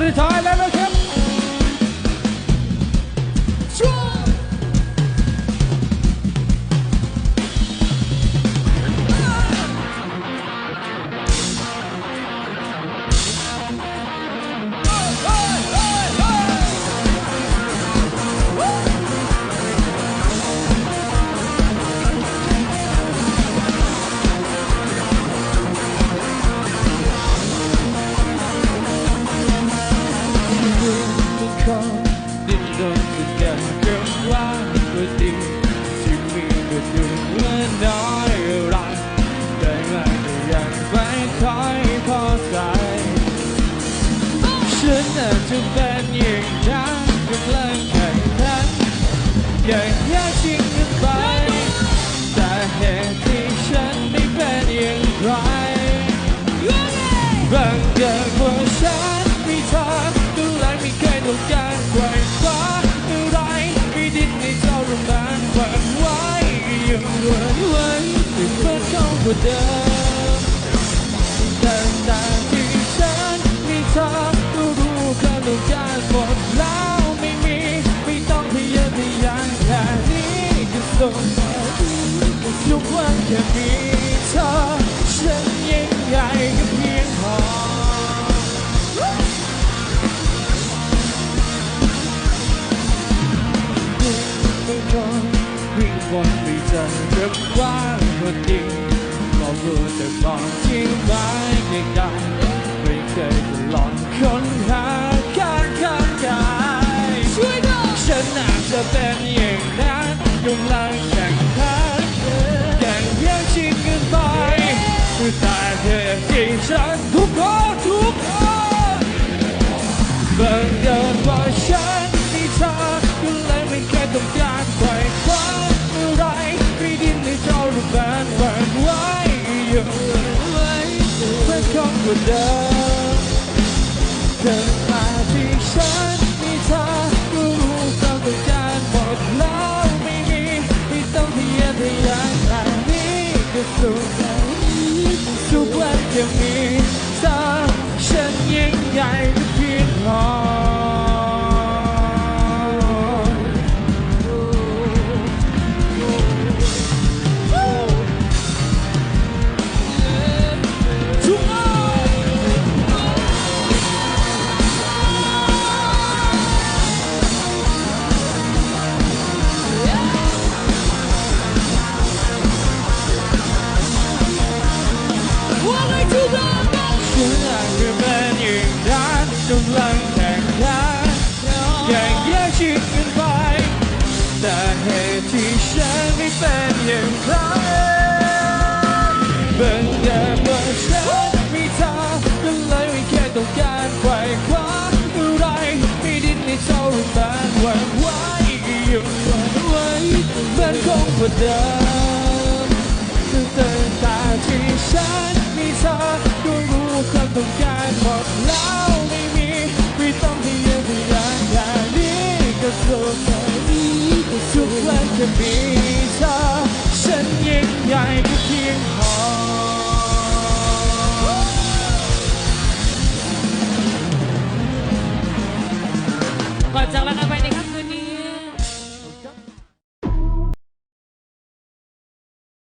สุดท้ายแล้วนะครับ อย่างนั้นกำลังแข่งขันอย่างแย่ชิงกันไปแต่เหตุที่ฉันไม่เป็นอย่างไรบังเกิดว่าฉันมีเธอดูแลไม่เคยต้องการไขว่คว้าอะไรไม่ดิ้นในเจ้าลมมันหวั่นไหวยังหวนไหวไม่เพิ่มเข้ากว่าเดิม ดแล้วไม่มี ไม่ต้องพยายามแค่นี้ก็สุขทุกวันแค่มีเธอฉันยังไงก็เพียงพอไม่คอยวิ่งวนไปจอเรื่อว่างคนดีบอกรู้แต่บอกที่ไม่ไกล จะเป็นอย่างนั้นกำลังแข่งขันอย่างแย่งชิงกันไปแต่เธอที่ฉันทุกคนทุกคนบังเอิญว่าฉันมีเธอก็เลยไม่เคยต้องการไขว่คว้าอะไรไม่ดินในเจ้ารูปแบบหวั่นไหวอยู่ไว้เพื่อคงกว่าเดิม นี้ก็สุขทุกวันจะมีเธอฉันยังไงก็เพียงพอ เป็นอย่างนั้นบังเอิญว่าฉันมีเธอก็เลยไม่แค่ต้องการไขว่คว้าอะไรไม่ดิ้นในเจ้ารูปแบบหวั่นไหวอยู่หวั่นไหวมันคงกว่าเดิมตั้งแต่ที่ฉันมีเธอ 嘅比賽，新一代嘅天河。Còn chào bạn các bạn